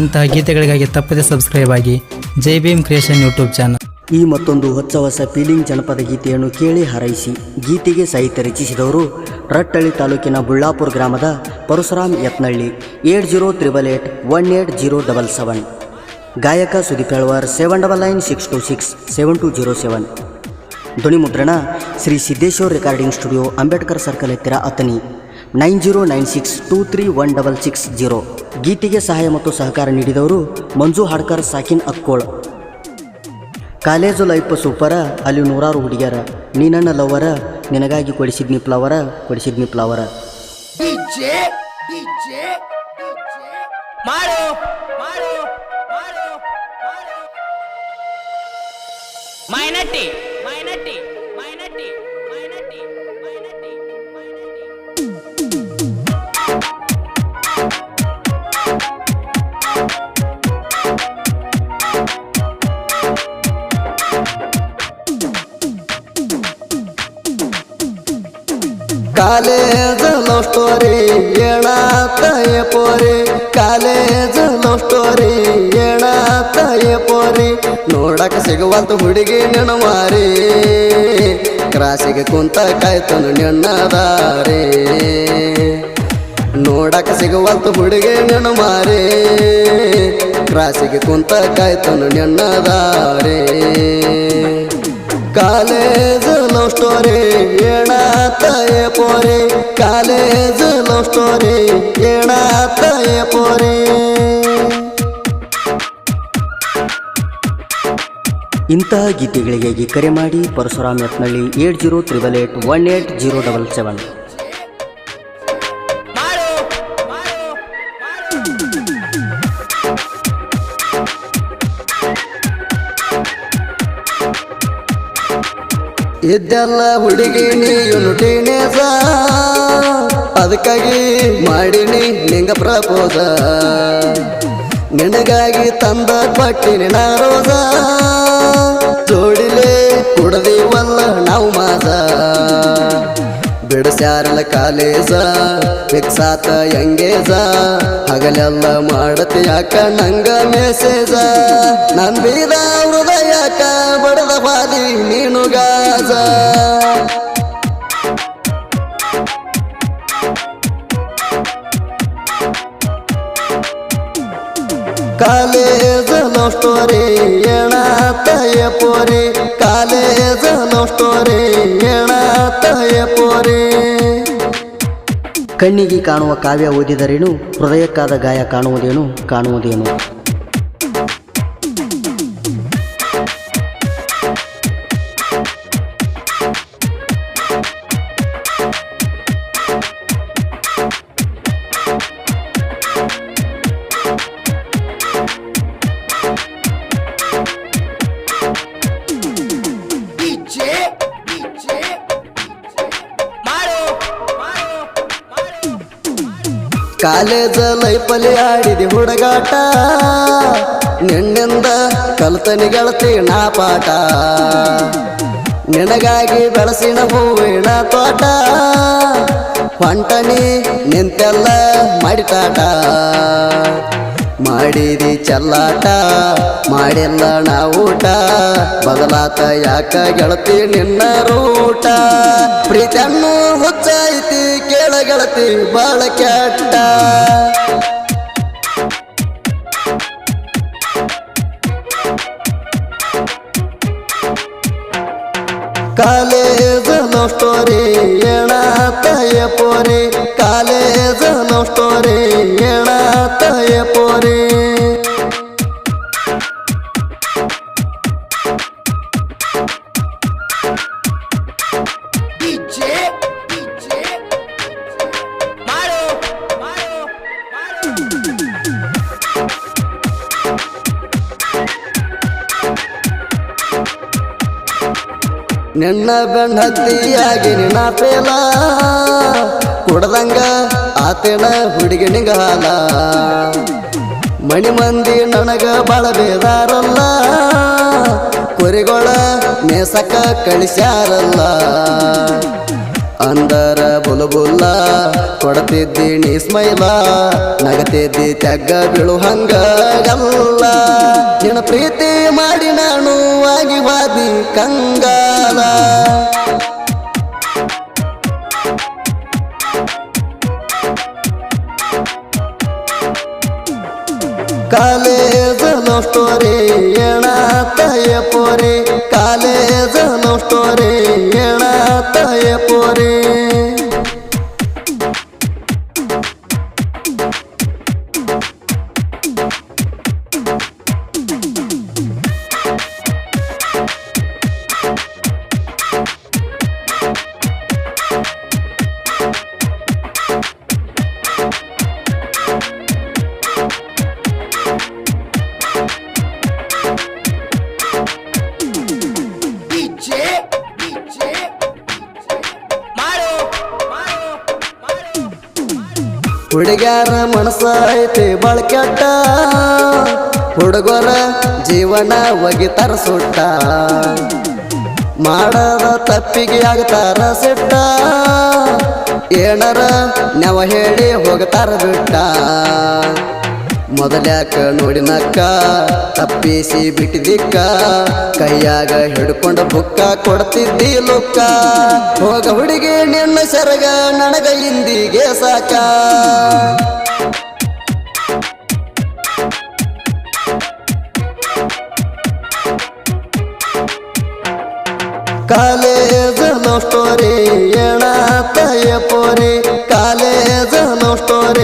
ಇಂತಹ ಗೀತೆಗಳಿಗಾಗಿ ತಪ್ಪದೆ ಸಬ್ಸ್ಕ್ರೈಬ್ ಆಗಿ Jai Bhim creation YouTube channel ಈ ಮತ್ತೊಂದು ಹೊಸ ಹೊಸ ಫೀಲಿಂಗ್ ಜನಪದ ಗೀತೆಯನ್ನು ಕೇಳಿ ಹಾರೈಸಿ ಗೀತೆಗೆ ಸಾಹಿತ್ಯ ರಚಿಸಿದವರು ರಟ್ಟಳ್ಳಿ ತಾಲೂಕಿನ ಬುಳ್ಳಾಪುರ ಗ್ರಾಮದ Parashuram Yatnalli, eight zero triple eight one eight zero double seven. ಗಾಯಕ Sudeep Helwar seven double nine six two six seven two zero seven ಧ್ವನಿ ಮುದ್ರಣ Shri Siddeshwar recording studio Ambedkar circle ಹತ್ತಿರ Athani nine zero nine six two three one double six zero. ಗೀತೆಗೆ ಸಹಾಯ ಮತ್ತು ಸಹಕಾರ ನೀಡಿದವರು ಮಂಜು Hadkar ಸಾಕಿನ್ Akkol. College life ಸೂಪರ ಅಲ್ಲಿ ನೂರಾರು ಹುಡುಗಿಯರ. ನೀನಣ್ಣ ಲವರ ನಿನಗಾಗಿ ಕೊಡಿಸಿದ್ನಿ ಫ್ಲವರ ಕೊಡಿಸಿದ್ನಿ ಪ್ಲವರ ಮೈನಟ್ಟಿ ಡಿಜೆ ಕಾಲೇಜ್ ಲವ್ ಸ್ಟೋರಿ ಏಣಾತಾಯ ಪೋರಿ? ಕಾಲೇಜ್ ಲವ್ ಸ್ಟೋರಿ ಏಣಾತಾಯ ಪೋರಿ? ನೋಡಕ ಸಿಗುವಂತ ಹುಡುಗಿ ನೆನವಾರಿ ಕ್ರಾಸಿಗೆ ಕುಂತ ಕಾಯ್ತನು ನಿನ್ನ ದಾರಿ. ನೋಡಕ ಸಿಗುವಂತ ಹುಡುಗಿ ನಿನ್ನ ಮಾರಿ. ಕ್ರಾಸಿಗೆ ಕುಂತ ಕಾಯ್ತನು ನಿನ್ನ ದಾರಿ. ಕಾಲೇಜ್ ಲವ್ ಸ್ಟೋರಿ ಏಣಾತಾಯ ಪೋರಿ? ಕಾಲೇಜ್ ಲವ್ ಸ್ಟೋರಿ ಏಣಾತಾಯ ಪೋರಿ? ಇಂತಹ ಗೀತೆಗಳಿಗಾಗಿ ಕರೆ ಮಾಡಿ Parashuram Yatnalli eight zero triple eight one eight zero double seven. ಇದ್ದೆಲ್ಲ ಹುಡುಗಿ ನೀನು ಟೀನೇಜ ಅದಕ್ಕಾಗಿ ಮಾಡಿನಿ ನಿಂಗ ಪ್ರಪೋಸ. ನಿನಗಾಗಿ ತಂದ ಪಟ್ಟಿನಿ ನಾರೋಸ. ಜೋಡಿಲೆ ಕುಡದಿವಲ್ಲ ನಾವು ಮಾದ ಬಿಡಸ್ಯಾರಲ್ಲ ಕಾಲೇಜ ಮಿಕ್ಸಾತ ಹೆಂಗೇಸ ಹಗಲೆಲ್ಲ ಮಾಡತಿ ಯಾಕ ನಂಗ ಮೆಸೇಜ ನನ್ ಹೃದಯಕ ಬಡದ ಬಾಲಿ ಮೀನುಗಾಸ ಕಾಲೇಜ ಲವ್ ಸ್ಟೋರಿ ತಯ ಪೋರಿ? ಕಾಲೇಜ ಲವ್ ಸ್ಟೋರಿ ತಯ ಪೋರಿ? ಕಣ್ಣಿಗೆ ಕಾಣುವ ಕಾವ್ಯ ಓದಿದರೇನು, ಹೃದಯಕ್ಕಾದ ಗಾಯ ಕಾಣುವುದೇನು ಕಾಣುವುದೇನು? ಕಾಲೇಜ ಲೈಫಲ್ಲಿ ಆಡಿದಿ ಹುಡುಗಾಟ. ನಿನ್ನಿಂದ ಕಲ್ತನಿ ಗೆಳತಿ ನಾ ಪಾಠ. ನಿನಗಾಗಿ ಬೆಳಸಿನ ಹೂವಿನ ತೋಟ. ಹೊಂಟನಿ ನಿಂತೆಲ್ಲ ಮಾಡಿತಾಟ. ಮಾಡಿದಿ ಚಲ್ಲಾಟ, ಮಾಡಿಲ್ಲ ನಾ ಊಟ ಬದಲಾತ ಯಾಕ ಗೆಳತಿ ನಿನ್ನ ರೂಟ? ಪ್ರೀತನ್ನು ಹುಚ್ಚೈತಿ ಕೇಳ ಗೆಳತಿ ಬಾಳ ಕೆಟ್ಟ. ಕಾಲೇಜ್ ಲವ್ ಸ್ಟೋರಿ ಏಣಾತಾಯ ಪೋರಿ? ಕಾಲೇಜ್ ಲವ್ ಸ್ಟೋರಿ ನಿನ್ನ ಬೆಣ್ಣ ಹತ್ತಿಯಾಗಿ ನಿನ್ನ ಪೇಲ. ಕುಡ್ದಂಗ ಆತೇನ ಹುಡುಗಿ ನಿಂಗ ಹಾಲ ಮಣಿ ಮಂದಿ ನನಗ ಬಾಳ ಬೇದಾರಲ್ಲ. ಕುರಿಗೊಳ ಮೇಸಕ ಕಳಿಸ್ಯಾರಲ್ಲ. ಅಂದರ ಬುಲಬುಲ್ಲ ಕೊಡತಿದ್ದಿ ನೀ ಸ್ಮೈಲ, ನಗತಿದ್ದಿ ತಗ್ಗ ಬೀಳು ಹಂಗ ಗಲ್ಲ. ನಿನ್ನ ಪ್ರೀತಿ ಮಾಡಿ ನಾನು ಆಗಿ ವಾದಿ ಕಂಗಾಲ. ಕಾಲೇಜ್ ಲವ್ ಸ್ಟೋರಿ ಏಣಾತಯ ಪೋರಿ? ಕಾಲೇಜ್ ಹುಡುಗ್ಯಾರ ಮನಸ್ಸ ಐತಿ ಬಳಕೆಟ್ಟ ಹುಡುಗರ ಜೀವನ ಒಗಿತಾರ ಸುಟ್ಟ. ಮಾಡದ ತಪ್ಪಿಗೆ ಆಗ್ತಾರ ಸಿಟ್ಟ. ಏನರ ನೆವ ಹೇಳಿ ಹೋಗ್ತಾರ ಬಿಟ್ಟ. ಮೊದಲ್ಯಾಕ ನೋಡಿನಕ್ಕ, ತಪ್ಪಿಸಿ ಬಿಟ್ಟಿದಿಕ್ಕ, ಕೈಯಾಗ ಹಿಡ್ಕೊಂಡ ಬುಕ್ಕ ಕೊಡ್ತಿದ್ದಿ ಲುಕ್ಕ ಹೋಗ ಹುಡುಗಿ ನಿನ್ನ ಸೆರಗ, ನನಗ ಇಂದಿಗೆ ಸಾಕ. ಕಾಲೇಜ್ ಲವ್ ಸ್ಟೋರಿ ಏಣಾತಯ ಪೋರಿ? ಕಾಲೇಜ್ ಪೋರಿ